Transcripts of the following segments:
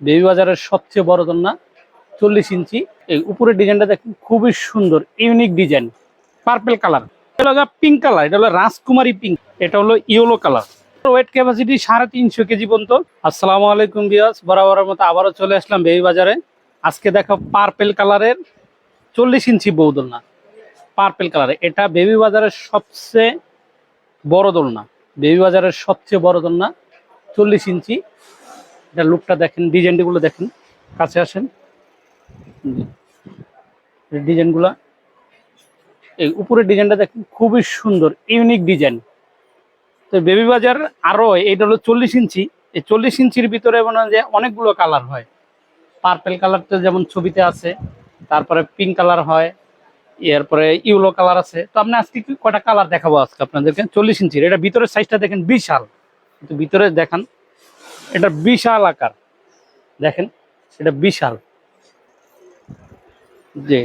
Baby বাজারের সবচেয়ে বড় দোলনা, চল্লিশ ইঞ্চি। এই উপরের ডিজাইনটা দেখুন, খুবই সুন্দর, ইউনিক ডিজাইন। পার্পেল কালার এটা পিঙ্ক কালার এটা হলো রাজকুমারী পিঙ্ক এটা হলো ইয়েলো কালার ওয়েট ক্যাপাসিটি সাড়ে তিনশো কেজি পর্যন্ত। আসসালামু আলাইকুম বিয়াস বরাবরের মতো আবারও চলে আসলাম বেবি বাজারে আজকে দেখো পার্পেল কালারের চল্লিশ ইঞ্চি বউ দোলনা। পার্পেল কালার এটা বেবি বাজারের সবচেয়ে বড় দোলনা। বেবি বাজারের সবচেয়ে বড় দোলনা, চল্লিশ ইঞ্চি। এটা লুকটা দেখেন ডিজাইনগুলো দেখেন, কাছে আসেন। ডিজাইনগুলো এই উপরের ডিজাইনটা দেখেন, খুবই সুন্দর ইউনিক ডিজাইন তো বেবি বাজার আরও, এইটা হলো চল্লিশ ইঞ্চি। এই চল্লিশ ইঞ্চির ভিতরে মনে হয় যে অনেকগুলো কালার হয়। পার্পেল কালার তো যেমন ছবিতে আছে, তারপরে পিঙ্ক কালার হয়, এরপরে ইউলো কালার আছে। তো আপনি আজকে কটা কালার দেখাবো আজকে আপনাদেরকে? চল্লিশ ইঞ্চির, এটা ভিতরের সাইজটা দেখেন বিশাল। কিন্তু ভিতরে দেখান এটা বিশাল আকার। দেখেন, এটা বিশাল। জি।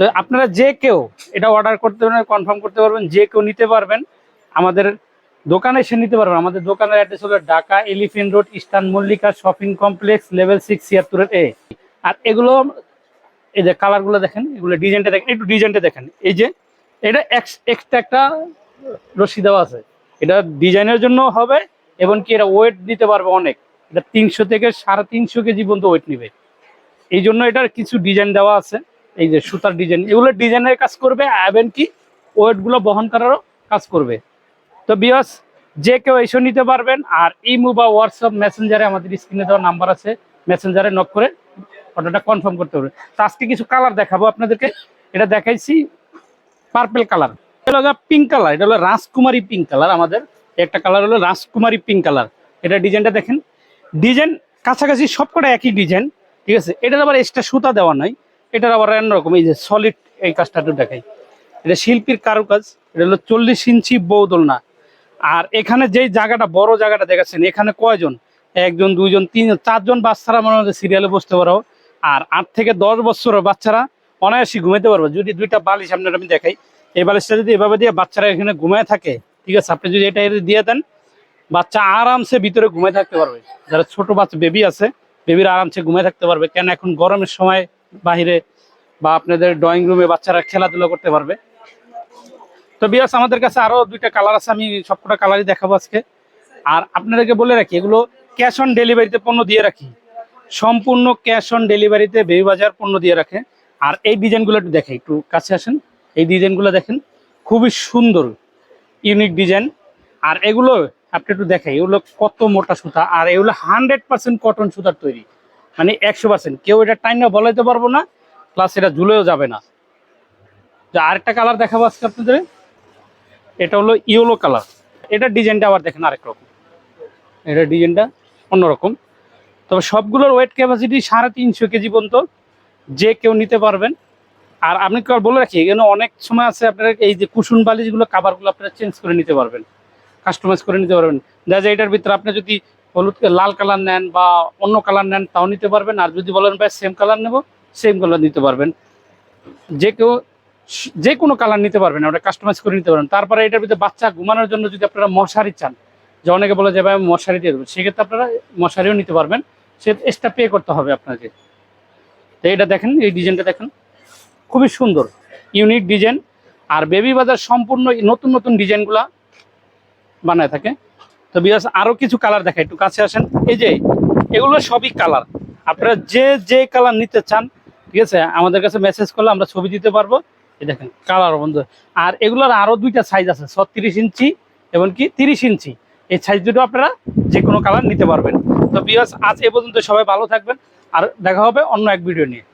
তো আপনারা যে কেউ এটা অর্ডার করতে পারবেন কনফার্ম করতে পারবেন, যে কেউ নিতে পারবেন, আমাদের দোকানে এসে নিতে পারবেন। আমাদের দোকানের অ্যাড্রেস হলো Dhaka elephant road, eastern Mallika shopping complex level six ছিয়াত্তরের এ আর এগুলো, এই যে কালারগুলো দেখেন, এগুলো ডিজাইনটা দেখেন, একটু ডিজাইনটা দেখেন। এই যে, এটা এক্সট্রা একটা রশি দেওয়া আছে। এটা ডিজাইনের জন্য হবে এবং কি এটা ওয়েট দিতে পারবে অনেক। এটা তিনশো থেকে সাড়ে তিনশো কেজি পর্যন্ত ওয়েট নিবে। এই জন্য এটার কিছু ডিজাইন দেওয়া আছে। এই যে সুতার ডিজাইন এগুলো ডিজাইনের কাজ করবে এবং কি ওয়েটগুলো বহন করারও কাজ করবে। তো বিয়স যে কেউ এসে নিতে পারবেন আর ইমু বা হোয়াটসঅ্যাপ মেসেঞ্জারে আমাদের স্ক্রিনে দেওয়া নাম্বার আছে। মেসেঞ্জারে নক করে অর্ডারটা কনফার্ম করতে পারবে তো আজকে কিছু কালার দেখাবো আপনাদেরকে। এটা দেখাইছি পার্পেল কালার এটা হলো পিঙ্ক কালার এটা হলো রাজকুমারী পিঙ্ক কালার আমাদের। একটা কালার হলো রাজকুমারী পিঙ্ক কালার এটা ডিজাইনটা দেখেন। ডিজাইন কাছাকাছি সবকটা একই ডিজাইন ঠিক আছে? এটার আবার এক্সট্রা সুতা দেওয়া নাই। এটার আবার অন্যরকম এই যে সলিড এই কাজটা দেখাই। এটা শিল্পীর কারুকাজ, এটা হলো চল্লিশ ইঞ্চি বৌদোলনা আর এখানে যেই জায়গাটা, বড় জায়গাটা দেখাচ্ছেন, এখানে কয়জন? একজন, দুইজন, তিনজন, চারজন বাচ্চারা মনে হচ্ছে সিরিয়ালে বসতে পারো। আর আট থেকে দশ বছরের বাচ্চারা অনায়াসই ঘুমাইতে পারবে। যদি দুইটা বালিশ আপনার আমি দেখাই, এই বালিশটা যদি এভাবে দিয়ে বাচ্চারা এখানে ঘুমায় থাকে ঠিক আছে, আপনি যদি এটা দিয়ে দেন, বাচ্চা আরামসে ভিতরে ঘুমায় থাকতে পারবে। যারা ছোট বাচ্চা বেবি আছে বেবির আরামসে ঘুমায় থাকতে পারবে। কেন এখন গরমের সময় বাহিরে বা আপনাদের ড্রয়িং রুমে বাচ্চারা খেলাধুলা করতে পারবে। তো বিয়াস আমাদের কাছে আরও দুইটা কালার আছে, আমি সবকটা কালারই দেখাবো আজকে। আর আপনাদেরকে বলে রাখি, এগুলো ক্যাশ অন ডেলিভারিতে পণ্য দিয়ে রাখি। সম্পূর্ণ ক্যাশ অন ডেলিভারিতে বেবি বাজার পণ্য দিয়ে রাখে। আর এই ডিজাইনগুলো একটু দেখে একটু কাছে আসেন। এই ডিজাইনগুলো দেখেন, খুবই সুন্দর। Unique design. আর এগুলো আপনি একটু দেখেন, এগুলো কত মোটা সুতা, আর এগুলো হান্ড্রেড পার্সেন্ট কটন সুতার তৈরি। মানে একশো পার্সেন্ট। কেউ এটা টাইনে বলাইতে পারব না, প্লাস এটা ঝুলেও যাবে না। তো আরেকটা কালার দেখাবো আজকে আপনাদের। এটা হলো ইয়েলো কালার। এটা ডিজাইনটা আবার দেখেন আরেক রকম। এটা ডিজাইনটা অন্যরকম। তবে সবগুলোর ওয়েট ক্যাপাসিটি সাড়ে তিনশো কেজি পর্যন্ত। যে কেউ নিতে পারবেন আর আপনি বলে রাখি, এখানে অনেক সময় আছে আপনারা এই যে কুসুন বালিশগুলো কাভারগুলো আপনারা চেঞ্জ করে নিতে পারবেন কাস্টমাইজ করে নিতে পারবেন। দেখা এটার ভিতরে আপনি যদি হলুদ, লাল কালার নেন বা অন্য কালার নেন, তাও নিতে পারবেন। আর যদি বলেন, ভাই সেম কালার নেব সেম কালার নিতে পারবেন। যে কেউ, যে কোনো কালার নিতে পারবেন, ওটা কাস্টমাইজ করে নিতে পারবেন। তারপরে এটার ভিতরে বাচ্চা ঘুমানোর জন্য যদি আপনারা মশারি চান, যে অনেকে বলে যে, ভাই, আমি মশারি দিয়ে দেবো, সেক্ষেত্রে আপনারা মশারিও নিতে পারবেন। সে এক্সট্রা পে করতে হবে আপনাকে। তো এটা দেখেন, এই ডিজাইনটা দেখেন। খুবই সুন্দর ইউনিক ডিজাইন আর বেবি বাজার সম্পূর্ণ নতুন নতুন ডিজাইনগুলা বানায় থাকে। তো বিয়াস আরও কিছু কালার দেখায় একটু কাছে আসেন। এই যে, এগুলো সবই কালার আপনারা যে যে কালার নিতে চান, ঠিক আছে, আমাদের কাছে মেসেজ করলে আমরা ছবি দিতে পারব। এই দেখেন কালার বন্ধু। আর এগুলোর আরও দুইটা সাইজ আছে, ছত্রিশ ইঞ্চি এবং কি তিরিশ ইঞ্চি। এই সাইজ দুটো আপনারা যে কোনো কালার নিতে পারবেন। তো বিয়াস আজ এ পর্যন্ত সবাই ভালো থাকবেন। আর দেখা হবে অন্য এক ভিডিও নিয়ে।